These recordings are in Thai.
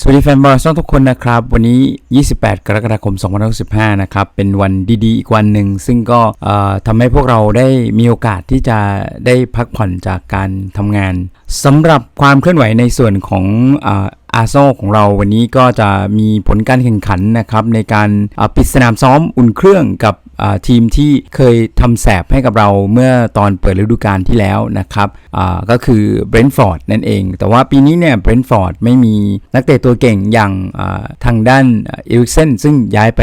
สวัสดีแฟนบอลทุกคนนะครับ วันนี้ 28 กรกฎาคม 2065นะครับ เป็นวันดีๆ อีกวันหนึ่ง ซึ่งก็ทำให้พวกเราได้มีโอกาสที่จะได้พักผ่อนจากการทำงานสำหรับความเคลื่อนไหวในส่วนของอาโซของเราวันนี้ก็จะมีผลการแข่งขันนะครับในการปิดสนามซ้อมอุ่นเครื่องกับทีมที่เคยทำแสบให้กับเราเมื่อตอนเปิดฤดูกาลที่แล้วนะครับก็คือเบรนท์ฟอร์ดนั่นเอง แต่ว่าปีนี้เนี่ยเบรนท์ฟอร์ดไม่มีนักเตะตัวเก่งอย่างทางด้านเอริกเซนซึ่งย้ายไป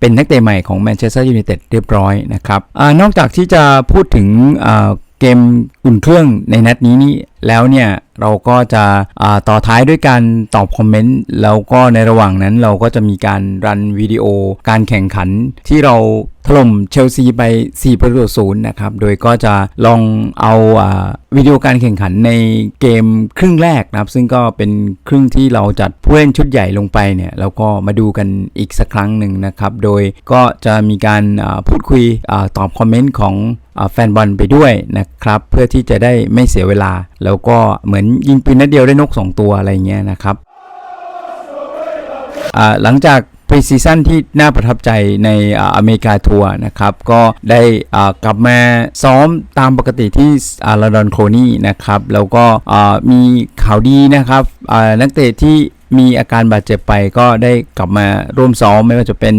เป็นนักเตะใหม่ของแมนเชสเตอร์ยูไนเต็ดเรียบร้อยนะครับอนอกจากที่จะพูดถึง เกมอุ่นเครื่องในนัดนี้นี่แล้วเนี่ยเราก็จะต่อท้ายด้วยการตอบคอมเมนต์แล้วก็ในระหว่างนั้นเราก็จะมีการรันวิดีโอการแข่งขันที่เราถล่มเชลซีไป 4 ประตูศูนย์นะครับ โดยก็จะลองเอาอาวิดีโอการแข่งขันในเกมครึ่งแรกนะครับ ซึ่งก็เป็นครึ่งที่เราจัดผู้เล่นชุดใหญ่ลงไปเนี่ยแล้วก็มาดูกันอีกสักครั้งหนึ่งนะครับ โดยก็จะมีการาพูดคุยอตอบคอมเมนต์ของ แฟนบอลไปด้วยนะครับเพื่อที่จะได้ไม่เสียเวลา แล้วก็เหมือนยิงปืนนัดเดียวได้นก 2 ตัวอะไรเงี้ยนะครับหลังจากพรีซีซั่นที่น่าประทับใจในอเมริกาทัวร์นะครับ ก็ได้กลับมาซ้อมตามปกติที่อาลอนดอนโคนี่นะครับ แล้วก็มีข่าวดีนะครับนักเตะที่ มีอาการบาดเจ็บไปก็ได้กลับมาร่วมซ้อมไม่ว่าจะเป็น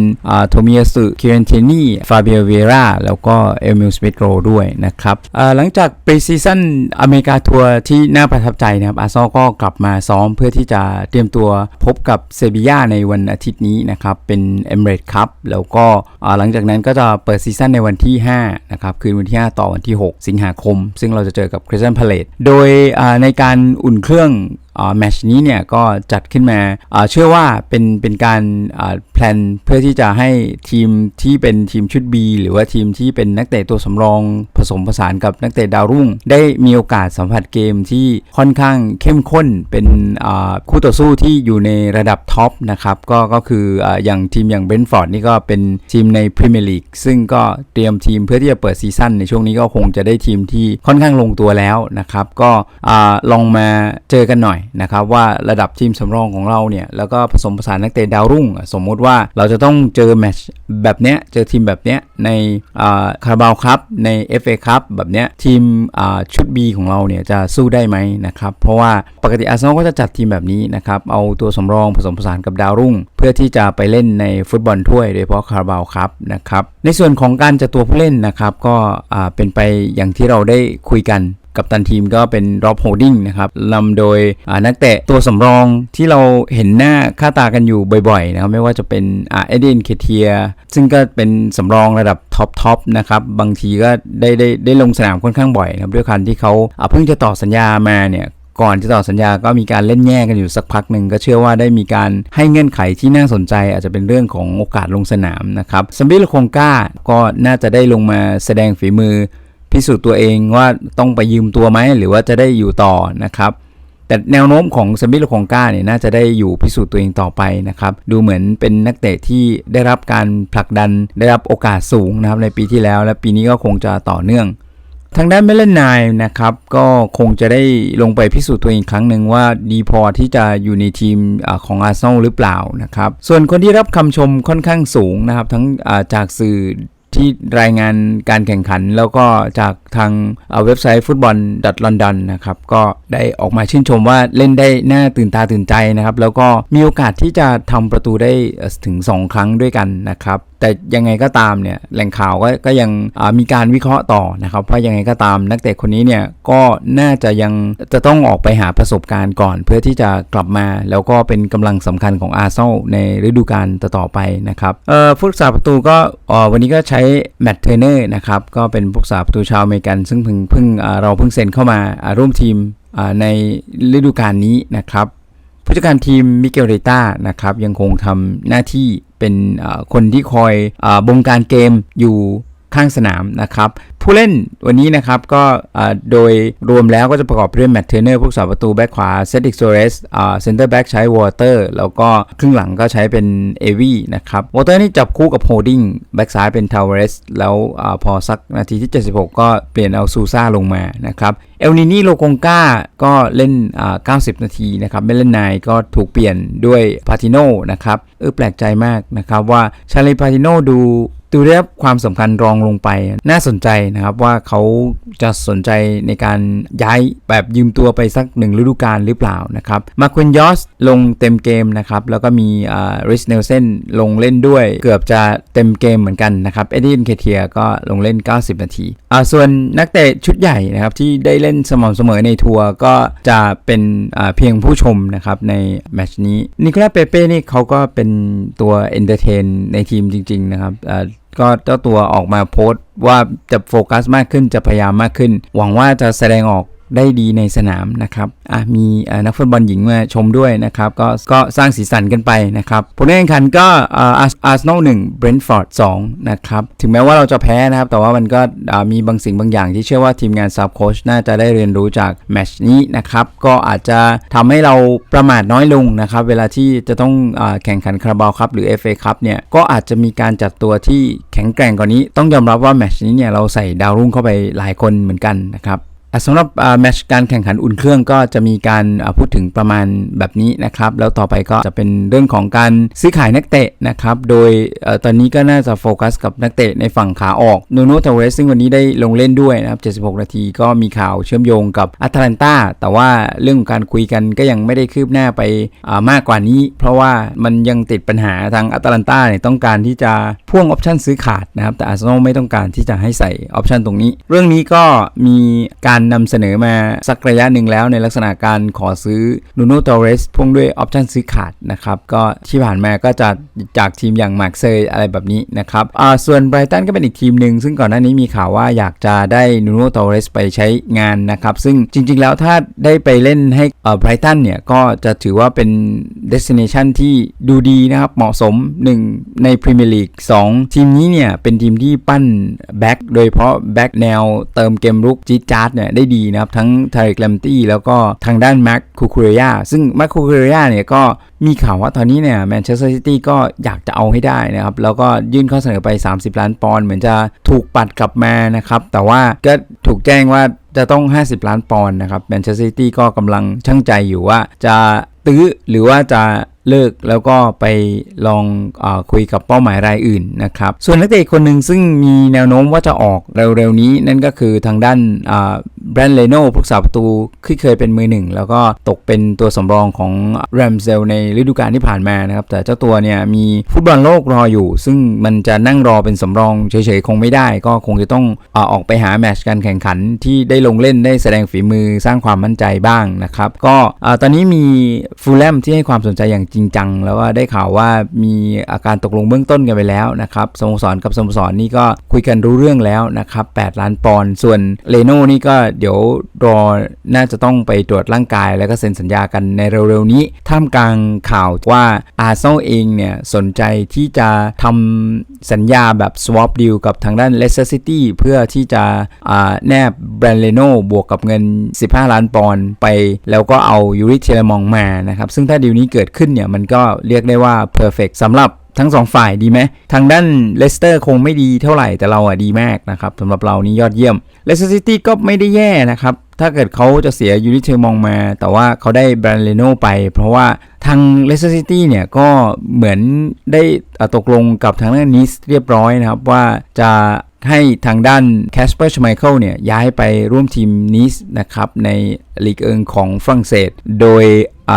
โทมิยาสุคิเรนเทนีฟาเบียเวราแล้วก็เอลมิลสมิธโรด้วยนะครับหลังจากปรีซีซั่นอเมริกาทัวร์ที่น่าประทับใจนะครับอาร์ซอก็กลับมาซ้อมเพื่อที่จะเตรียมตัวพบกับเซบีย่าในวันอาทิตย์นี้นะครับเป็นเอมเรตคัพแล้วก็หลังจากนั้นก็จะเปิดซีซั่นในวันที่5นะครับคืนวันที่ 5 ต่อวันที่ 6 สิงหาคม ซึ่งเราจะเจอกับคริสตันพาเลตโดยในการอุ่นเครื่องแมชนี้เนี่ยก็จัดขึ้นมาเชื่อว่าเป็นเป็นการแพลนเพื่อที่จะให้ทีมที่เป็นทีมชุด B หรือว่าทีมที่เป็นนักเตะตัวสำรองผสมผสานกับนักเตะดาวรุ่ง ได้มีโอกาสสัมผัสเกมที่ค่อนข้างเข้มข้นเป็นคู่ต่อสู้ที่อยู่ในระดับท็อปนะครับก็ก็คือออย่างทีมอย่างเบนฟอร์ดนี่ก็เป็นทีมในพรีเมียร์ลีกซึ่งก็เตรียมทีมเพื่อที่จะเปิดซีซั่นในช่วงนี้ก็คงจะได้ทีมที่ค่อนข้างลงตัวแล้วนะครับก็ลองมาเจอกันหน่อยนะครับว่าระดับทีมสำรองของเราเนี่ยแล้วก็ผสมผสานนักเตะดาวรุ่ง สมมุติว่าเราจะต้องเจอแมตช์แบบเนี้ยเจอทีมแบบเนี้ยในคาราบาวครับใน FA ครับแบบเนี้ยทีมชุด B ของเราเนี่ยจะสู้ได้ไหมนะครับเพราะว่าปกติอาร์เซนอลก็จะจัดทีมแบบนี้นะครับเอาตัวสำรองผสมผสานกับดาวรุ่ง เพื่อที่จะไปเล่นในฟุตบอลถ้วยโดยเฉพาะคาราบาวครับนะครับในส่วนของการจัดตัวผู้เล่นนะครับก็เป็นไปอย่างที่เราได้คุยกัน กับตันทีมก็เป็นรอบโฮดิ้งนะครับนำโดยนักเตะตัวสำรองที่เราเห็นหน้าค่าตากันอยู่บ่อยๆนะครับไม่ว่าจะเป็นเอเดนเคเทีย ซึ่งก็เป็นสำรองระดับท็อปทอปนะครับบางทีก็ได้ได้ได้ลงสนามค่อนข้างบ่อยนะครับด้วยคันที่เขาเพิ่งจะต่อสัญญามาเนี่ยก่อนจะต่อสัญญาก็มีการเล่นแย่กันอยู่สักพักหนึ่งก็เชื่อว่าได้มีการให้เงื่อนไขที่น่าสนใจ อาจจะเป็นเรื่องของโอกาสลงสนามนะครับซัมบิลคงก้าก็น่าจะได้ลงมาแสดงฝีมือ พิสูจน์ตัวเองว่าต้องไปยืมตัวไหมหรือว่าจะได้อยู่ต่อนะครับแต่แนวโน้มของสมิธคงก้าเนี่ยน่าจะได้อยู่พิสูจน์ตัวเองต่อไปนะครับ ดูเหมือนเป็นนักเตะที่ได้รับการผลักดันได้รับโอกาสสูงนะครับในปีที่แล้ว และปีนี้ก็คงจะต่อเนื่อง ทางด้านเมลนายนะครับ ก็คงจะได้ลงไปพิสูจน์ตัวเองครั้งหนึ่งว่าดีพอที่จะอยู่ในทีมอของอาร์เซนอลหรือเปล่านะครับ ส่วนคนที่รับคำชมค่อนข้างสูงนะครับ ทั้งจากสื่อ ที่รายงานการแข่งขัน แล้วก็จากทางเว็บไซต์ฟุตบอลดัตลอนดอนนะครับก็ได้ออกมาชื่นชมว่าเล่นได้น่าตื่นตาตื่นใจนะครับ แล้วก็มีโอกาสที่จะทำประตูได้ถึง 2 ครั้งด้วยกันนะครับ แต่ยังไงก็ตามเนี่ยแหล่งข่าวก็ก็ยังมีการวิเคราะห์ต่อนะครับเพราะยังไงก็ตามนักเตะคนนี้เนี่ยก็น่าจะยังจะต้องออกไปหาประสบการณ์ก่อน เพื่อที่จะกลับมา แล้วก็เป็นกำลังสำคัญของอาร์เซนในฤดูกาลต่อไปนะครับเอ่อผู้รักษาประตูก็วันนี้ก็ใช้แมตต์เทรเนอร์นะครับก็เป็นผู้รักษาประตูชาวอเมริกัน ซึ่งเพิ่งเพิ่งเราเพิ่งเซ็นเข้ามาร่วมทีมในฤดูกาลนี้นะครับผู้จัดการทีมมิเกลเรต้านะครับยังคงทำหน้าที่ เป็นคนที่คอยอบงการเกมอยู่ ข้างสนามนะครับผู้เล่นวันนี้นะครับก็โดยรวมแล้วก็จะประกอบไปด้วยแมตเทอร์เนอร์ผู้สาประตูแบ็คขวาเซติกโซเรสเซนเตอร์แบ็กใช้วอเตอร์แล้วก็ครึ่งหลังก็ใช้เป็นเอวีนะครับวอเตอร์นี่จับคู่กับโฮดิ้งแบ็กซ้ายเป็นทาวเวสแล้วอพอสักนาทีที่ 76 ก็เปลี่ยนเอาซูซ่าลงมานะครับเอลนินี่โลกงกาก็เล่นอ่า90 นาทีนะครับไม่เล่นนายก็ถูกเปลี่ยนด้วยพาติโนนะครับเออแปลกใจมากนะครับว่าชาลีพาติโนดู ดูได้รับความสำคัญรองลงไปน่าสนใจนะครับว่าเขาจะสนใจในการย้ายแบบยืมตัวไปสักหนึ่งฤดูกาลหรือเปล่านะครับมาควินยอสลงเต็มเกมนะครับแล้วก็มีริสเนลเซนลงเล่นด้วย เกือบจะเต็มเกมเหมือนกันนะครับเอ็ดดี้เคเทียก็ลงเล่น 90 นาทีอ่าส่วนนักเตะชุดใหญ่นะครับที่ได้เล่นสม่ำเสมอในทัวร์ก็จะเป็นเพียงผู้ชมนะครับในแมตช์นี้นิโคลัสเปเป้นี่เขาก็เป็นตัวเอนเตอร์เทนในทีมจริงๆนะครับอ่า ก็เจ้าตัวออกมาโพสต์ว่าจะโฟกัสมากขึ้นจะพยายามมากขึ้น หวังว่าจะแสดงออก ได้ดีในสนามนะครับอะมีนักฟุตบอลหญิงมาชมด้วยนะครับก็ก็สร้างสีสันกันไปนะครับผลการแข่งขันก็อาอาร์เซนอลหนึ่งเบรนท์ฟอร์ดสองนะครับถึงแม้ว่าเราจะแพ้นะครับ แต่ว่ามันก็มีบางสิ่งบางอย่างที่เชื่อว่าทีมงานซับโคชน่าจะได้เรียนรู้จากแมชนี้นะครับก็อาจจะทำให้เราประมาทน้อยลงนะครับ เวลาที่จะต้องอแข่งขันคาราบาวครับหรือ FA ครับเนี่ยก็อาจจะมีการจัดตัวที่แข็งแกร่งกว่านี้ ต้องยอมรับว่าแมชนี้เนี่ยเราใส่ดาวรุ่งเข้าไปหลายคนเหมือนกันนะครับ สำหรับแมชการแข่งขันอุ่นเครื่องก็จะมีการพูดถึงประมาณแบบนี้นะครับ แล้วต่อไปก็จะเป็นเรื่องของการซื้อขายนักเตะนะครับ โดยตอนนี้ก็น่าจะโฟกัสกับนักเตะในฝั่งขาออกนูโนเทเวสซึ่งวันนี้ได้ลงเล่นด้วยนะครับ 76 นาทีก็มีข่าวเชื่อมโยงกับอัตแลนตาแต่ว่าเรื่องของการคุยกันก็ยังไม่ได้คืบหน้าไปมากกว่านี้ เพราะว่ามันยังติดปัญหาทางอัตแลนตาเนี่ยต้องการที่จะพ่วงออปชันซื้อขาดนะครับแต่อาร์เซนอลไม่ต้องการที่จะให้ใส่ออปชันตรงนี้ เรื่องนี้ก็มีการนำเสนอมาสักระยะหนึ่งแล้วในลักษณะการขอซื้อนูโนตอเรสพ่วงด้วยออปชันซื้อขาดนะครับ ก็ที่ผ่านมาก็จะจากทีมอย่างมาร์เซย์อะไรแบบนี้นะครับส่วนไบรตันก็เป็นอีกทีมหนึ่ง ซึ่งก่อนหน้านี้มีข่าวว่าอยากจะได้นูโนตอเรสไปใช้งานนะครับ ซึ่งจริงๆแล้วถ้าได้ไปเล่นให้ไบรตันเนี่ย ก็จะถือว่าเป็น destination ที่ดูดีนะครับ เหมาะสม 1 ในพรีเมียร์ลีก2ทีมนี้เนี่ย เป็นทีมที่ปั้นแบ็กโดยเฉพาะแบ็กแนวเติมเกมรุกจีจาร์ดเนี่ยได้ดีนะครับ ทั้งไทร์แกลมตี้แล้วก็ทางด้านแม็กคูคูเรียซึ่งแม็กคูคูเรียเนี่ยก็ มีข่าวว่าตอนนี้เนี่ยแมนเชสเตอร์ซิตี้ก็อยากจะเอาให้ได้นะครับ แล้วก็ยื่นข้อเสนอไป 30 ล้านปอนด์เหมือนจะถูกปัดกลับมานะครับ แต่ว่าก็ถูกแจ้งว่าจะต้อง 50 ล้านปอนด์นะครับแมนเชสเตอร์ซิตี้ก็กำลังช่างใจอยู่ว่าจะตื้อหรือว่าจะเลิกแล้วก็ไปลองอคุยกับเป้าหมายรายอื่นนะครับ ส่วนนักเตะคนหนึ่งซึ่งมีแนวโน้มว่าจะออกเร็วๆนี้ นั่นก็คือทางด้านแบรนด์เลโน่ผู้รักษาประตูที่เคยเป็นมือหนึ่ง แล้วก็ตกเป็นตัวสำรองของแรมเซลในฤดูกาลที่ผ่านมานะครับ แต่เจ้าตัวเนี่ยมีฟุตบอลโลกรออยู่ ซึ่งมันจะนั่งรอเป็นสำรองเฉยๆ คงไม่ได้ ก็คงจะต้องอออกไปหาแมตช์การแข่งขันที่ได้ลงเล่นได้แสดงฝีมือสร้างความมั่นใจบ้างนะครับ ก็ตอนนี้มีฟูลแลมที่ให้ความสนใจอย่างจริงจัง แล้วก็ได้ข่าวว่ามีอาการตกลงเบื้องต้นกันไปแล้วนะครับสโมสรกับสโมสรนี่ก็คุยกันรู้เรื่องแล้วนะครับ 8 ล้านปอนด์ส่วนเลโน่นี่ก็เดี๋ยวรอน่าจะต้องไปตรวจร่างกาย แล้วก็เซ็นสัญญากันในเร็วๆนี้ท่ามกลางข่าวว่าอาร์เซนอลเองเนี่ย สนใจที่จะทำสัญญาแบบ swap deal กับทางด้าน Leicester City เพื่อที่จะแนบแบรนเลโนบวกกับเงิน 15 ล้านปอนด์ไป แล้วก็เอายูริเทเลมองมานะครับ ซึ่งถ้าดีลนี้เกิดขึ้นเนี่ย มันก็เรียกได้ว่า perfect สำหรับทั้งสองฝ่ายดีไหม ทางด้านเลสเตอร์คงไม่ดีเท่าไหร่แต่เราอะดีมากนะครับสำหรับเรานี่ยอดเยี่ยมเลสเตอร์ซิตี้ก็ไม่ได้แย่นะครับ ถ้าเกิดเขาจะเสียยูริเทมองมา แต่ว่าเขาได้แบรนเลโนไป เพราะว่าทางเลสเตอร์ซิตี้เนี่ยก็เหมือนได้ตกลงกับทางด้านนิสเรียบร้อยนะครับว่าจะให้ทางด้านแคสเปอร์ชไมเคิลเนี่ยย้ายไปร่วมทีมนิสนะครับในลีกเอิงของฝรั่งเศส โดย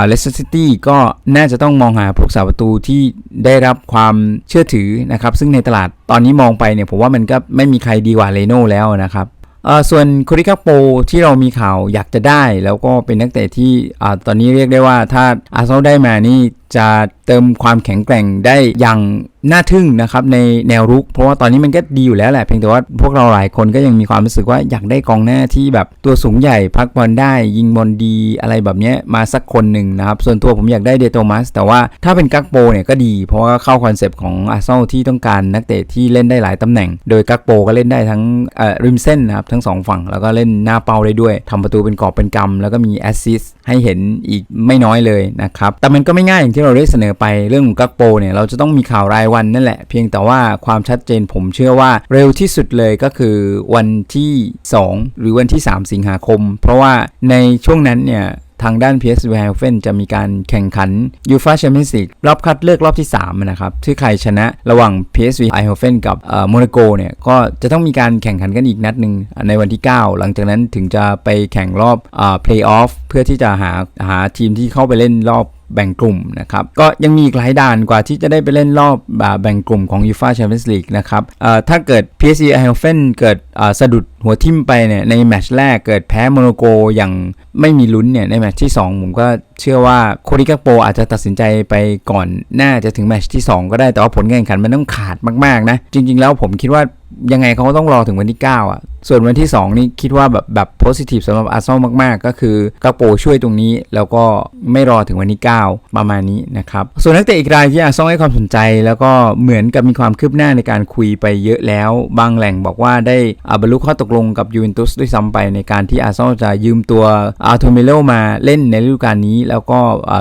เลสเตอร์ซิตี้ก็น่าจะต้องมองหาผู้รักษาประตูที่ได้รับความเชื่อถือนะครับ ซึ่งในตลาดตอนนี้มองไปเนี่ยผมว่ามันก็ไม่มีใครดีกว่าเลโน่แล้วนะครับ ส่วนโคริคาโปที่เรามีข่าวอยากจะได้ แล้วก็เป็นนักเตะที่อตอนนี้เรียกได้ว่าถ้าอาร์เซนอลได้มานี่ จะเติมความแข็งแกร่งได้อย่างน่าทึ่งนะครับในแนวรุก เพราะว่าตอนนี้มันก็ดีอยู่แล้วแหละเพียงแต่ว่าพวกเราหลายคนก็ยังมีความรู้สึกว่าอยากได้กองหน้าที่แบบตัวสูงใหญ่พักบอลได้ ยิงบอลดีอะไรแบบเนี้ยมาสักคนหนึ่งนะครับ ส่วนตัวผมอยากได้เดโตมัสแต่ว่าถ้าเป็นกักโปเนี่ยก็ดี เพราะว่าเข้าคอนเซปต์ของอาร์เซนอลที่ต้องการนักเตะที่เล่นได้หลายตำแหน่ง โดยกักโปก็เล่นได้ทั้งริมเส้นนะครับทั้งสองฝั่ง แล้วก็เล่นหน้าเป้าได้ด้วยทำประตูเป็นกอบเป็นกำแล้วก็มีแอสซิสต์ให้เห็นอีกไม่น้อยเลยนะครับแต่มันก็ไม่ง่ายอย่างที่เราได้เสนอไปเรื่องของกักโปเนี่ยเราจะต้องมีข่าวรายวันนั่นแหละ เพียงแต่ว่าความชัดเจนผมเชื่อว่าเร็วที่สุดเลยก็คือวันที่ 2 หรือวันที่ 3 สิงหาคม เพราะว่าในช่วงนั้นเนี่ยทางด้าน PSV Eindhoven จะมีการแข่งขัน UEFA Champions League รอบคัดเลือกรอบที่ 3 นะครับที่ใครชนะระหว่าง PSV Eindhoven กับโมนาโกเนี่ยก็จะต้องมีการแข่งขันกันอีกนัดหนึ่งในวันที่ 9 หลังจากนั้นถึงจะไปแข่งรอบเอ่อ Play-off เพื่อที่จะหาหาทีมที่เข้าไปเล่นรอบ แบ่งกลุ่มนะครับก็ยังมีอีกหลายด่านกว่าที่จะได้ไปเล่นรอบอ่าแบ่งกลุ่มของ UEFA Champions League นะครับถ้าเกิด PSG Eindhoven เกิดสะดุด หัวทิ่มไปเนี่ยในแมตช์แรกเกิดแพ้โมโนโกอย่างไม่มีลุ้นเนี่ยในแมตช์ที่ 2 ผมก็เชื่อว่าโคดิกาโปอาจจะตัดสินใจไปก่อนหน้าจะถึงแมตช์ที่ 2 ก็ได้แต่ว่าผลการแข่งขันมันต้องขาดมากๆนะ จริง ๆ แล้วผมคิดว่ายังไงเขาก็ต้องรอถึงวันที่ 9 อะ ส่วนวันที่ 2 นี่คิดว่าแบบแบบโพสิทีฟสำหรับอาร์เซนอลมากๆ ก็คือกาโปช่วยตรงนี้ แล้วก็ไม่รอถึงวันที่ 9 ประมาณนี้นะครับ ส่วนนักเตะอีกรายที่อาร์เซนอลให้ความสนใจ แล้วก็เหมือนกับมีความคืบหน้าในการคุยไปเยอะแล้ว บางแหล่งบอกว่าได้อาบรรลุข้อตกลงกับยูเวนตุสด้วยซ้ำไปในการที่อาร์เซนอลจะยืมตัวอาร์โทเมโลมาเล่นในฤดูกาลนี้ แล้วก็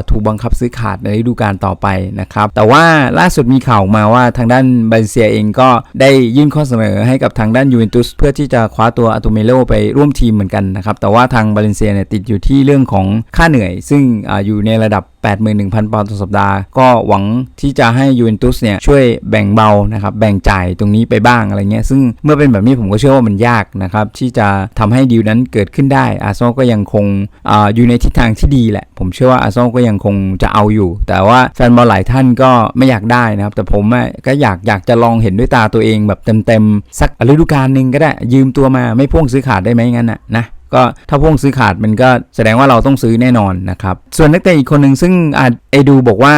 ถูกบังคับซื้อขาดในฤดูกาลต่อไปนะครับ แต่ว่าล่าสุดมีข่าวมาว่าทางด้านบาเลเซียเองก็ได้ยื่นข้อเสนอให้กับทางด้านยูเวนตุสเพื่อที่จะคว้าตัวอาร์โทเมโลไปร่วมทีมเหมือนกันนะครับแต่ว่าทางบาเลเซียเนี่ยติดอยู่ที่เรื่องของค่าเหนื่อย ซึ่งออยู่ในระดับ 81,000 ปอนด์ต่อสัปดาห์ ก็หวังที่จะให้ยูเวนตุสเนี่ยช่วยแบ่งเบานะครับแบ่งจ่ายตรงนี้ไปบ้างอะไรเงี้ยซึ่งเมื่อเป็นแบบนี้ผมก็เชื่อว่ามันยากนะครับที่จะทำให้ดีลนั้นเกิดขึ้นได้อาร์เซนอลก็ยังคงออยู่ในทิศทางที่ดีแหละ ผมเชื่อว่าอาร์เซนอลก็ยังคงจะเอาอยู่ แต่ว่าแฟนบอลหลายท่านก็ไม่อยากได้นะครับแต่ผมก็อยากอยากจะลองเห็นด้วยตาตัวเองแบบเต็มๆสักฤดูกาลหนึ่งก็ได้ยืมตัวมาไม่พ่วงซื้อขาดได้ไหมงั้นนะนะ ก็ถ้าพ่วงซื้อขาดมันก็แสดงว่าเราต้องซื้อแน่นอนนะครับ ส่วนนักเตะอีกคนหนึ่งซึ่งอาจเอดูบอกว่า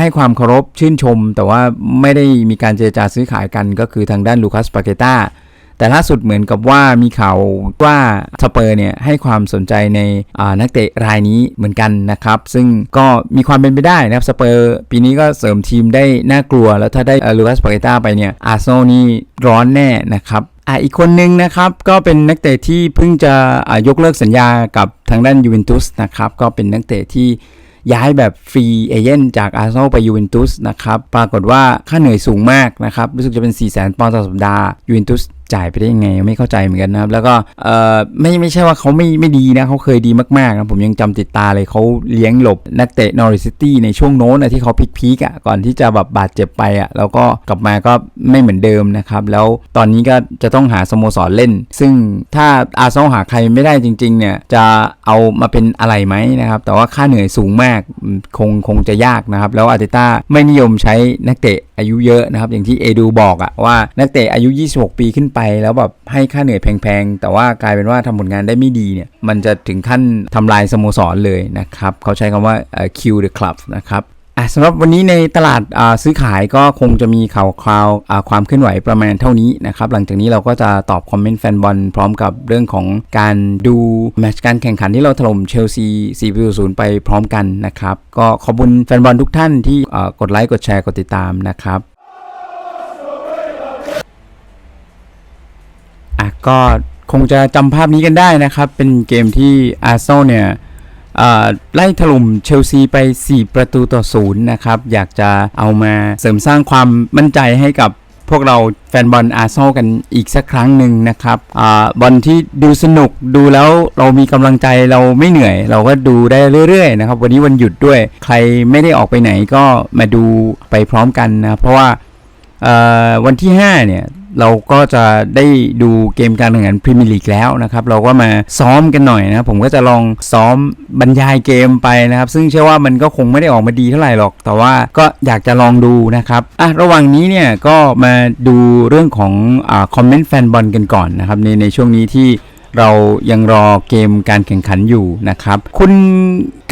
ให้ความเคารพชื่นชม แต่ว่าไม่ได้มีการเจรจาซื้อขายกันก็คือทางด้านลูคัสปาเกต้าแต่ล่าสุดเหมือนกับว่ามีข่าวว่าสเปอร์เนี่ยให้ความสนใจในนักเตะรายนี้เหมือนกันนะครับ ซึ่งก็มีความเป็นไปได้นะครับสเปอร์ปีนี้ก็เสริมทีมได้น่ากลัว แล้วถ้าได้ลูคัสปาเกต้าไปเนี่ยอาร์เซนอลนี่ร้อนแน่นะครับ อ่าอีกคนนึงนะครับก็เป็นนักเตะที่เพิ่งจะยกเลิกสัญญากับทางด้านยูเวนตุสนะครับก็เป็นนักเตะที่ย้ายแบบฟรีเอเจนต์จากอาร์เซนอลไปยูเวนตุสนะครับปรากฏว่าค่าเหนื่อยสูงมากนะครับรู้สึกจะเป็น 4 0 0 0 0 0ปอนด์ต่อสัปดาห์ยูเวนตุส จ่ายไปได้ยังไงไม่เข้าใจเหมือนกันนะครับ แล้วก็เอ่อไม่ไม่ใช่ว่าเขาไม่ไม่ดีนะเขาเคยดีมากๆนะผมยังจำติดตาเลยเขาเลี้ยงหลบนักเตะนอริซิตี้ในช่วงโน้นนะที่เขาพีคๆอะก่อนที่จะแบบบาดเจ็บไปอะแล้วก็กลับมาก็ไม่เหมือนเดิมนะครับ แล้วตอนนี้ก็จะต้องหาสโมสรเล่น ซึ่งถ้าอาร์เซนอลหาใครไม่ได้จริงๆเนี่ยจะเอามาเป็นอะไรไหมนะครับแต่ว่าค่าเหนื่อยสูงมากคงคงจะยากนะครับ แล้วอาร์เตต้าไม่นิยมใช้นักเตะอายุเยอะนะครับ อย่างที่เอดูบอกอะว่านักเตะอายุ 26 ปีขึ้นไปแล้วแบบให้ค่าเหนื่อยแพงๆ แต่ว่ากลายเป็นว่าทำผลงานได้ไม่ดีเนี่ย มันจะถึงขั้นทำลายสโมสรเลยนะครับ เขาใช้คำว่าเอ่อ kill the club นะครับสำหรับวันนี้ในตลาดซื้อขายก็คงจะมีข่าวคราวความเคลื่อนไหวประมาณเท่านี้นะครับ หลังจากนี้เราก็จะตอบคอมเมนต์แฟนบอลพร้อมกับเรื่องของการดูแมตช์การแข่งขันที่เราถล่มเชลซี4 0ไปพร้อมกันนะครับ ก็ขอบคุณแฟนบอลทุกท่านที่กดไลค์กดแชร์กดติดตามนะครับ อะก็คงจะจำภาพนี้กันได้นะครับ เป็นเกมที่อาร์เซนอลเนี่ยไล่ถล่มเชลซีไป 4 ประตูต่อศูนย์นะครับ อยากจะเอามาเสริมสร้างความมั่นใจให้กับพวกเราแฟนบอลอาร์เซนอลกันอีกสักครั้งหนึ่งนะครับอบอลที่ดูสนุกดูแล้วเรามีกำลังใจเราไม่เหนื่อย เราก็ดูได้เรื่อยๆนะครับ วันนี้วันหยุดด้วย ใครไม่ได้ออกไปไหนก็มาดูไปพร้อมกันนะ เพราะว่า วันที่ 5 เนี่ย เราก็จะได้ดูเกมการแข่งขันพรีเมียร์ลีกแล้วนะครับ เราก็มาซ้อมกันหน่อยนะผมก็จะลองซ้อมบรรยายเกมไปนะครับ ซึ่งเชื่อว่ามันก็คงไม่ได้ออกมาดีเท่าไหร่หรอก แต่ว่าก็อยากจะลองดูนะครับอะระหว่างนี้เนี่ยก็มาดูเรื่องของอคอมเมนต์แฟนบอลกันก่อนนะครับในในช่วงนี้ที่เรายังรอเกมการแข่งขันอยู่นะครับ คุณ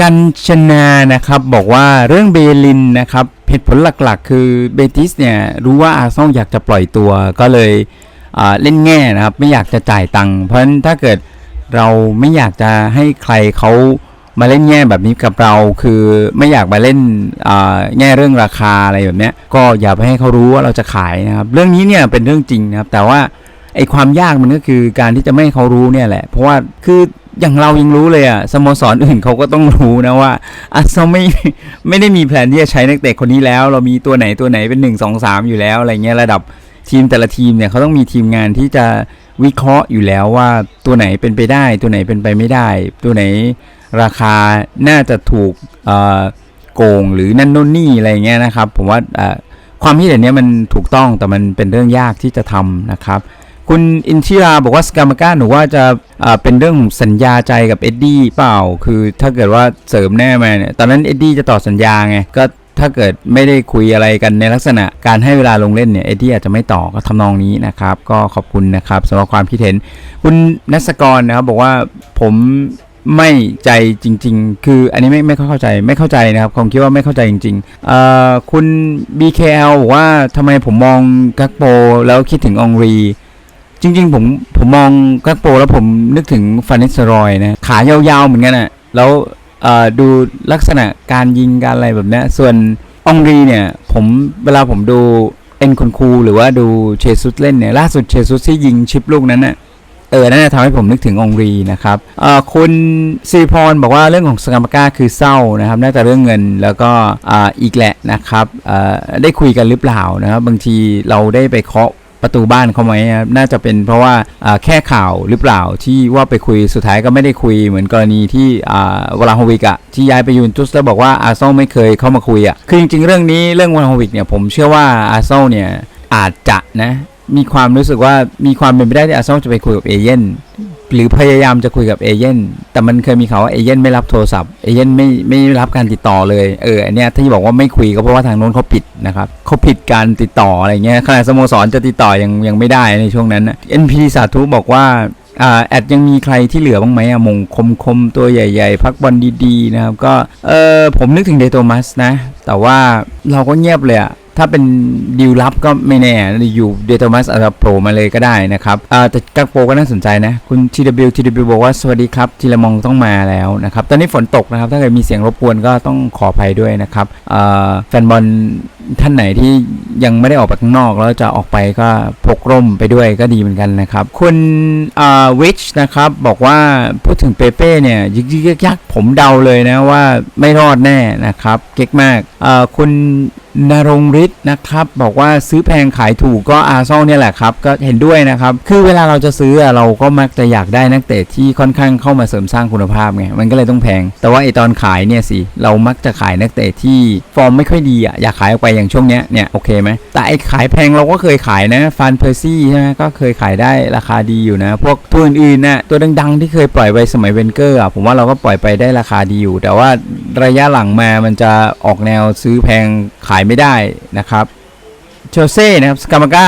กันชนานะครับบอกว่าเรื่องเบลินนะครับ เหตุผลหลักๆ คือเบติสเนี่ยรู้ว่าอาร์ซอลอยากจะปล่อยตัวก็เลยเล่นแง่นะครับ ไม่อยากจะจ่ายตังค์เพราะฉะนั้นถ้าเกิดเราไม่อยากจะให้ใครเขามาเล่นแง่แบบนี้กับเรา คือไม่อยากมาเล่นแง่เรื่องราคาอะไรแบบนี้ก็อย่าไปให้เขารู้ว่าเราจะขายนะครับเรื่องนี้เนี่ยเป็นเรื่องจริงนะครับ แต่ว่าไอ้ความยากมันก็คือการที่จะไม่ให้เขารู้เนี่ยแหละ เพราะว่าคือ อย่างเรายังรู้เลยอะสโมสรอื่นเขาก็ต้องรู้นะว่าอาร์เซนอลไม่ไม่ได้มีแผนที่จะใช้นักเตะคนนี้แล้ว เรามีตัวไหนตัวไหนเป็น1 2 3องสามอยู่แล้วอะไรเงี้ยระดับทีมแต่ละทีมเนี่ยเขาต้องมีทีมงานที่จะวิเคราะห์อยู่แล้วว่าตัวไหนเป็นไปได้ ตัวไหนเป็นไปไม่ได้ ตัวไหนราคาน่าจะถูกอ่อโกงหรือนั่นโน่นนี่อะไรเงี้ยนะครับ ผมว่าความคิดเห็นนี้มันถูกต้องแต่มันเป็นเรื่องยากที่จะทำนะครับ คุณอินทิราบอกว่าสกามาก้าหนูว่าจะเป็นเรื่องของสัญญาใจกับเอ็ดดี้เปล่า คือถ้าเกิดว่าเสริมแน่มาเนี่ยตอนนั้นเอ็ดดี้จะต่อสัญญาไงก็ถ้าเกิดไม่ได้คุยอะไรกันในลักษณะการให้เวลาลงเล่นเนี่ยเอ็ดดี้อาจจะไม่ต่อก็ทำนองนี้นะครับ ก็ขอบคุณนะครับสำหรับความคิดเห็น คุณนัสกรนะครับบอกว่าผมไม่ใจจริง ๆ คืออันนี้ไม่ไม่เข้าใจไม่เข้าใจนะครับคงคิดว่าไม่เข้าใจจริงๆเอ่อคุณ BKL บอกว่าทำไมผมมองกักโปแล้วคิดถึงองรี จริง ๆ ผมผมมองกักโปแล้วผมนึกถึงฟานิสรอยนะขายาวๆเหมือนกันอะ่ะแล้วดูลักษณะการยิงการอะไรแบบนี้ส่วนองรีเนี่ยผมเวลาผมดูเอ็นคุณครูหรือว่าดูเชซุสเล่นเนี่ยล่าสุดเชซุสที่ยิงชิปลูกนั้นน่ะเออนั่นทำให้ผมนึกถึงองรีนะครับคุณซีพรบอกว่าเรื่องของสกามากาคือเศร้านะครับน่าจะเรื่องเงินแล้วก็ออีกแหละนะครับได้คุยกันหรือเปล่านะครับบางทีเราได้ไปเคาะ ประตูบ้านเขาไหมครับน่าจะเป็นเพราะว่าแค่ข่าวหรือเปล่าที่ว่าไปคุยสุดท้ายก็ไม่ได้คุยเหมือนกรณีที่วลาโฮวิกอะที่ย้ายไปยูนตุสแล้วบอกว่าอาร์เซนอลไม่เคยเข้ามาคุยอะคือจริงๆเรื่องนี้เรื่องวลาโฮวิกเนี่ยผมเชื่อว่าอาร์เซนอลเนี่ยอาจจะนะ มีความรู้สึกว่ามีความเป็นไปได้ที่อาร์เซนอลจะไปคุยกับเอเย่นหรือพยายามจะคุยกับเอเย่นแต่มันเคยมีข่าวว่าเอเย่นไม่รับโทรศัพท์เอเย่นไม่ไม่รับการติดต่อเลยเอออันเนี้ยที่บอกว่าไม่คุยก็เพราะว่าทางโน้นเขาปิดนะครับเขาผิดการติดต่ออะไรเงี้ยขณะสโมสรจะติดต่อยังยังไม่ได้ในช่วงนั้นนะ NP สาธุบอกว่าอ่าแอดยังมีใครที่เหลือบ้างไหมอะมงคมคมตัวใหญ่ ๆ พักบอลดีๆนะครับก็เออผมนึกถึงเดโตมัสนะ แต่ว่าเราก็เงียบเลยอะ ถ้าเป็นดีลลับก็ไม่แน่ อยู่เดโตมัสอาจจะโผล่มาเลยก็ได้นะครับแต่กักโปก็น่าสนใจนะ คุณ TW TW บอกว่าสวัสดีครับทีละมองต้องมาแล้วนะครับ ตอนนี้ฝนตกนะครับ ถ้าเกิดมีเสียงรบกวนก็ต้องขออภัยด้วยนะครับแฟนบอล ท่านไหนที่ยังไม่ได้ออกไปข้างนอกแล้วจะออกไปก็พกร่มไปด้วยก็ดีเหมือนกันนะครับ คุณวิชนะครับบอกว่าพูดถึงเปเป้เนี่ยยิกยิกยักๆผมเดาเลยนะว่าไม่รอดแน่นะครับ เก๊กมากคุณนรงฤทธิ์นะครับบอกว่าซื้อแพงขายถูกก็อาร์ซอลเนี่ยแหละครับ ก็เห็นด้วยนะครับ คือเวลาเราจะซื้อเราก็มักจะอยากได้นักเตะที่ค่อนข้างเข้ามาเสริมสร้างคุณภาพไงมันก็เลยต้องแพง แต่ว่าไอตอนขายเนี่ยสิเรามักจะขายนักเตะที่ฟอร์มไม่ค่อยดีอะอยากขายออกไปอย่างช่วงเนี้ยเนี่ยโอเคไหมแต่ไอขายแพงเราก็เคยขายนะฟานเพอร์ซี่ใช่ไหมก็เคยขายได้ราคาดีอยู่นะ พวกตัวอื่นๆนะตัวดังๆ ที่เคยปล่อยไปสมัยเวนเกอร์อะผมว่าเราก็ปล่อยไปได้ราคาดีอยู่ แต่ว่าระยะหลังมามันจะออกแนวซื้อแพงขายไม่ได้นะครับ ชลซีนะครับสกามาก้า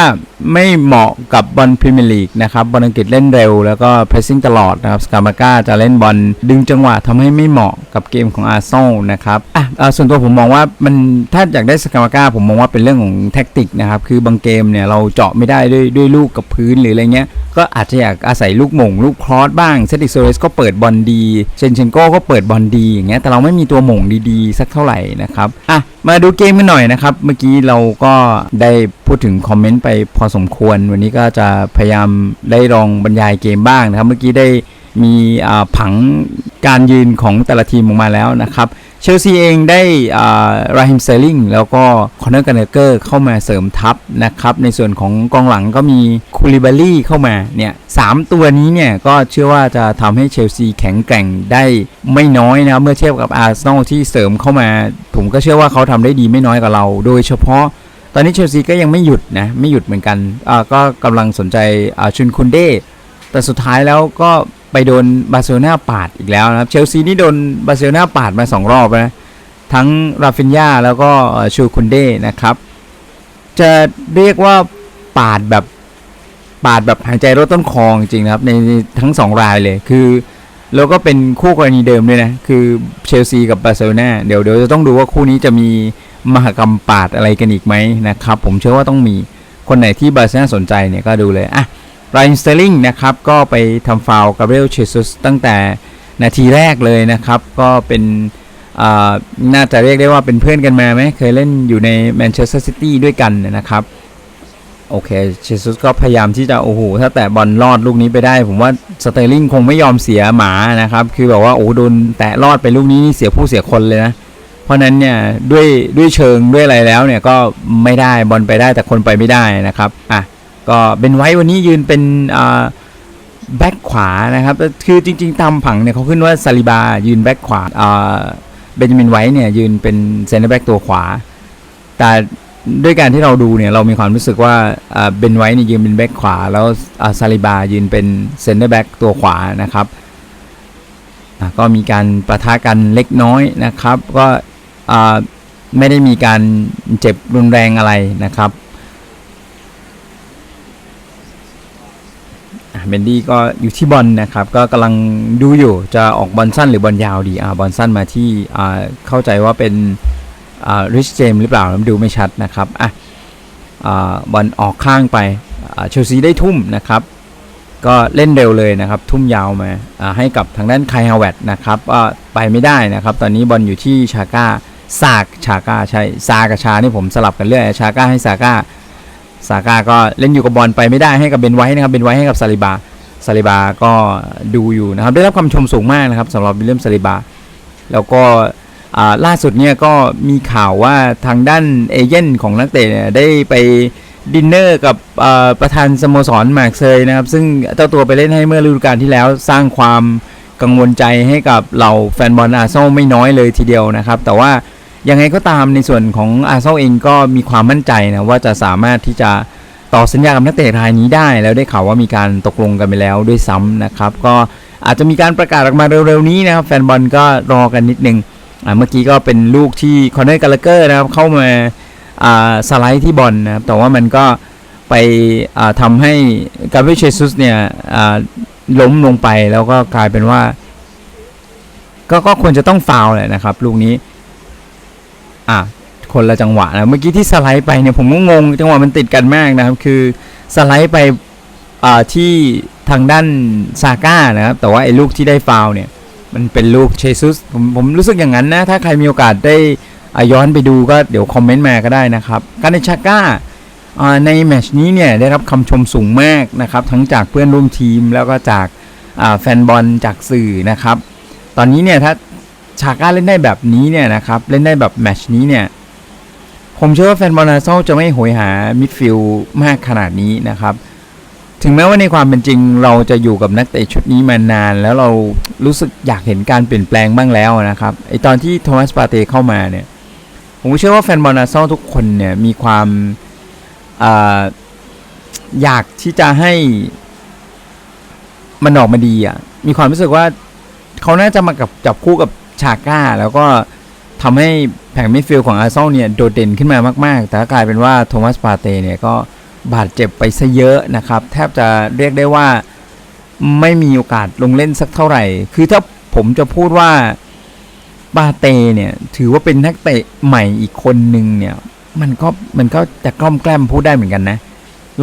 ไม่เหมาะกับบอลพรีเมียร์ลีกนะครับบอลอังกฤษเล่นเร็ว แล้วก็เพรสซิ่งตลอดนะครับสกามาก้าจะเล่นบอลดึงจังหวะทำให้ไม่เหมาะกับเกมของอาร์เซนอลนะครับอะอ่อส่วนตัวผมมองว่ามันถ้าอยากได้สกามาก้าผมมองว่าเป็นเรื่องของแท็กติกนะครับคือบางเกมเนี่ยเราเจาะไม่ได้ด้วยด้วยลูกกับพื้นหรืออะไรเงี้ยก็อาจจะอยากอาศัยลูกหม่งลูกครอสบ้างเซติกโซเรสก็เปิดบอลดีเชนเชนโก้ก็เปิดบอลดีอย่างเงี้ยแต่เราไม่มีตัวหม่งดีๆ สักเท่าไหร่นะครับอะ มาดูเกมกันหน่อยนะครับ เมื่อกี้เราก็ได้พูดถึงคอมเมนต์ไปพอสมควร วันนี้ก็จะพยายามได้ลองบรรยายเกมบ้างนะครับ เมื่อกี้ได้มีผังการยืนของแต่ละทีมออกมาแล้วนะครับ เชลซีเองได้ราฮิมเซลิงแล้วก็คอนเนอร์กันเนเกอร์เข้ามาเสริมทัพนะครับ ในส่วนของกองหลังก็มีคูลิบาลี่เข้ามาเนี่ยสามตัวนี้เนี่ยก็เชื่อว่าจะทำให้เชลซีแข็งแกร่งได้ไม่น้อยนะเมื่อเทียบกับอาร์เซนอลที่เสริมเข้ามา ผมก็เชื่อว่าเขาทำได้ดีไม่น้อยกว่าเรา โดยเฉพาะตอนนี้เชลซีก็ยังไม่หยุดนะไม่หยุดเหมือนกันก็กำลังสนใจชุนคุนเด แต่สุดท้ายแล้วก็ไปโดนบาร์เซโลนาปาดอีกแล้วนะครับ เชลซีนี่โดนบาร์เซโลนาปาดมาสองรอบนะ ทั้งราฟินยาแล้วก็ชูคุนเด้นะครับ จะเรียกว่าปาดแบบปาดแบบหายใจรถต้นคองจริงนะครับ ในทั้งสองรายเลยคือแล้วก็เป็นคู่กรณีเดิมด้วยนะ คือเชลซีกับบาร์เซโลนาเดี๋ยวเดี๋ยวจะต้องดูว่าคู่นี้จะมีมหกรรมปาดอะไรกันอีกไหมนะครับ ผมเชื่อว่าต้องมีคนไหนที่บาร์เซโลนาสนใจเนี่ยก็ดูเลยอะ ไรน์สเตอร์ลิงนะครับก็ไปทำฟาวกับเบลเชซุสตั้งแต่นาทีแรกเลยนะครับ ก็เป็นน่าจะเรียกได้ว่าเป็นเพื่อนกันมาไหมเคยเล่นอยู่ในแมนเชสเตอร์ซิตี้ด้วยกันนะครับ โอเคเชซุสก็พยายามที่จะ โอ้โห ถ้าแต่บอลลอดลูกนี้ไปได้ ผมว่าสเตอร์ลิงคงไม่ยอมเสียหมานะครับ คือแบบว่า โอ้โหโดนแตะลอดไปลูกนี้นี่เสียผู้เสียคนเลยนะ เพราะนั้นเนี่ย ด้วยด้วยเชิงด้วยอะไรแล้วเนี่ยก็ไม่ได้บอลไปได้แต่คนไปไม่ได้นะครับอะ ก็เป็นไว้วันนี้ยืนเป็นแบ็คขวานะครับ คือจริง ๆ ตามผังเนี่ยเขาขึ้นว่าซาลิบายืนแบ็คขวาเบนจามินไว้เนี่ยยืนเป็นเซนเตอร์แบ็คตัวขวา แต่ด้วยการที่เราดูเนี่ยเรามีความรู้สึกว่าเบนไว้เนี่ยยืนเป็นแบ็คขวา แล้วซาลิบายืนเป็นเซนเตอร์แบ็คตัวขวานะครับก็มีการประทะกันเล็กน้อยนะครับ ก็ไม่ได้มีการเจ็บรุนแรงอะไรนะครับอะ เบนดี้ก็อยู่ที่บอลนะครับ ก็กำลังดูอยู่จะออกบอลสั้นหรือบอลยาวดีอ่าบอลสั้นมาที่อ่าเข้าใจว่าเป็นอ่าริชเจมหรือเปล่าดูไม่ชัดนะครับอะอ่าบอลออกข้างไปเชลซีได้ทุ่มนะครับ ก็เล่นเร็วเลยนะครับ ทุ่มยาวมาอ่าให้กับทางด้านไคฮาวเวตนะครับก็ไปไม่ได้นะครับ ตอนนี้บอลอยู่ที่ชาก้าซากชาก้าใช่ซากับชานี่ผมสลับกันเรื่อยชาก้าให้ซาก้า ซาก้าก็เล่นอยู่กับบอลไปไม่ได้ให้กับเบนไว้นะครับเบนไว้ให้กับซาลิบาซาลิบาก็ดูอยู่นะครับได้รับคำชมสูงมากนะครับสำหรับวิลเลียมซาลิบา แล้วก็ล่าสุดเนี่ยก็มีข่าวว่าทางด้านเอเย่นของนักเตะเนี่ยได้ไปดินเนอร์กับประธานสโมสรมาร์กเซยนะครับ ซึ่งเจ้าตัวไปเล่นให้เมื่อฤดูกาลที่แล้วสร้างความกังวลใจให้กับเหล่าแฟนบอลอาร์เซนอลไม่น้อยเลยทีเดียวนะครับ แต่ว่า ยังไงก็ตามในส่วนของอาร์เซนอลเองก็มีความมั่นใจนะว่าจะสามารถที่จะต่อสัญญากับนักเตะรายนี้ได้ แล้วได้ข่าวว่ามีการตกลงกันไปแล้วด้วยซ้ำนะครับ ก็อาจจะมีการประกาศออกมาเร็วๆนี้นะครับ แฟนบอลก็รอกันนิดนึงเมื่อกี้ก็เป็นลูกที่คอนเนอร์กาลเกอร์นะครับเข้ามาสไลด์ที่บอลนะครับแต่ว่ามันก็ไปอ่าทำให้กาเบรียลเชซุสเนี่ยล้มลงไปแล้วก็กลายเป็นว่า ก็ก็ควรจะต้องฟาวล์แหละนะครับ ลูกนี้ อะคนละจังหวะนะเมื่อกี้ที่สไลด์ไปเนี่ยผมก็งงจังหวะมันติดกันมากนะครับ คือสไลด์ไปอ่าที่ทางด้านซาก้านะครับ แต่ว่าไอ้ลูกที่ได้ฟาวเนี่ย มันเป็นลูกเชซุสผมผมรู้สึกอย่างนั้นนะ ถ้าใครมีโอกาสได้ย้อนไปดูก็เดี๋ยวคอมเมนต์มาก็ได้นะครับการในชาก้าในแมชนี้เนี่ยได้รับคำชมสูงมากนะครับ ทั้งจากเพื่อนร่วมทีมแล้วก็จากแฟนบอลจากสื่อนะครับ ตอนนี้เนี่ยถ้า ชาก้าเล่นได้แบบนี้เนี่ยนะครับเล่นได้แบบแมชนี้เนี่ยผมเชื่อว่าแฟนบอลอาเซอลจะไม่โหยหามิดฟิลด์มากขนาดนี้นะครับ ถึงแม้ว่าในความเป็นจริงเราจะอยู่กับนักเตะชุดนี้มานาน แล้วเรารู้สึกอยากเห็นการเปลี่ยนแปลงบ้างแล้วนะครับไอตอนที่โทมัสปาเต้เข้ามาเนี่ยผมเชื่อว่าแฟนบอลอาเซอลทุกคนเนี่ยมีความอ่าอยากที่จะให้มันออกมาดีอะมีความรู้สึกว่าเขาน่าจะมากับจับคู่กับ ชาก้า แล้วก็ทำให้แผงมิดฟิลด์ของอาร์เซนอลเนี่ยโดดเด่นขึ้นมามากๆ แต่กลายเป็นว่าโทมัสปาเต้เนี่ยก็บาดเจ็บไปซะเยอะนะครับ แทบจะเรียกได้ว่าไม่มีโอกาสลงเล่นสักเท่าไหร่ คือถ้าผมจะพูดว่าบาเตเนี่ยถือว่าเป็นนักเตะใหม่อีกคนหนึ่งเนี่ยมันก็มันก็จะกล้อมแกล้มพูดได้เหมือนกันนะ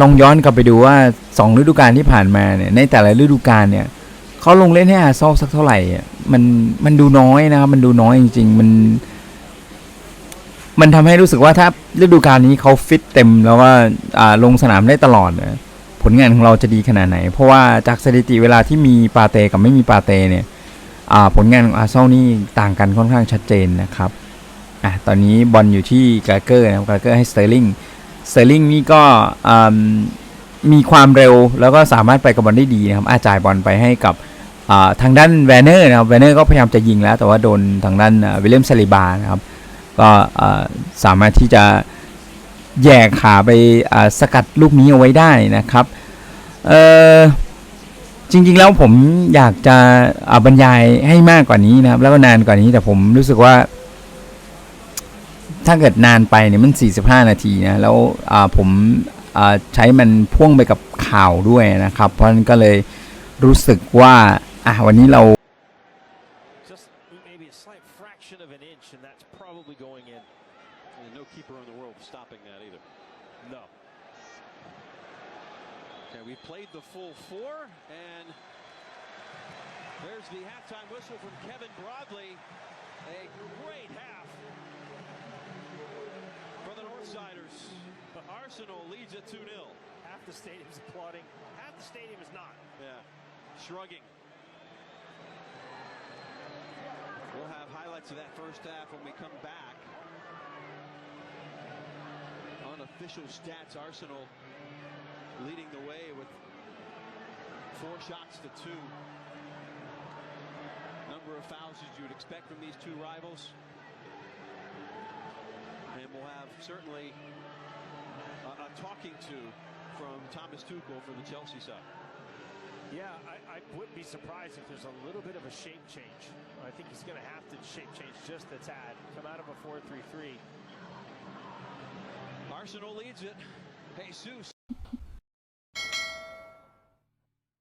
ลองย้อนกลับไปดูว่าสองฤดูกาลที่ผ่านมาเนี่ยในแต่ละฤดูกาลเนี่ย เขาลงเล่นให้อาร์ซอลสักเท่าไหร่มันมันดูน้อยนะครับ มันดูน้อยจริง ๆ มัน มันทำให้รู้สึกว่าถ้าฤดูกาลนี้เขาฟิตเต็มแล้วว่าอ่าลงสนามได้ตลอดนะผลงานของเราจะดีขนาดไหน เพราะว่าจากสถิติเวลาที่มีปาเตกับไม่มีปาเตเนี่ยอ่าผลงานของอาร์เซนอลนี่ต่างกันค่อนข้างชัดเจนนะครับอะตอนนี้บอลอยู่ที่กาเกอร์นะครับกาเกอร์ให้สเตอร์ลิงสเตอร์ลิงนี่ก็อ่า มีความเร็วแล้วก็สามารถไปกับบอลได้ดีนะครับอาจ่ายบอลไปให้กับทางด้านแวนเนอร์นะครับแวนเนอร์ก็พยายามจะยิงแล้ว แต่ว่าโดนทางด้านวิลเลียมซาลิบานะครับก็สามารถที่จะแย่ขาไปสกัดลูกนี้เอาไว้ได้นะครับเออจริงๆแล้วผมอยากจะอ่าบรรยายให้มากกว่านี้นะครับ แล้วก็นานกว่านี้แต่ผมรู้สึกว่า ถ้าเกิดนานไปเนี่ยมัน 45 นาทีนะแล้วผม ใช้มันพ่วงไปกับข่าวด้วยนะครับ เพราะนั้นก็เลยรู้สึกว่าอะวันนี้เรา stadium's applauding. Half the stadium is not. Yeah, shrugging. We'll have highlights of that first half when we come back. Unofficial stats Arsenal leading the way with four shots to two. Number of fouls as you would expect from these two rivals. And we'll have certainly a, a talking to from Thomas Tuchel for the Chelsea side. Yeah, I, I wouldn't be surprised if there's a little bit of a shape change. I think he's going to have to shape change just a tad. Come out of a 4-3-3. Arsenal leads it. Jesus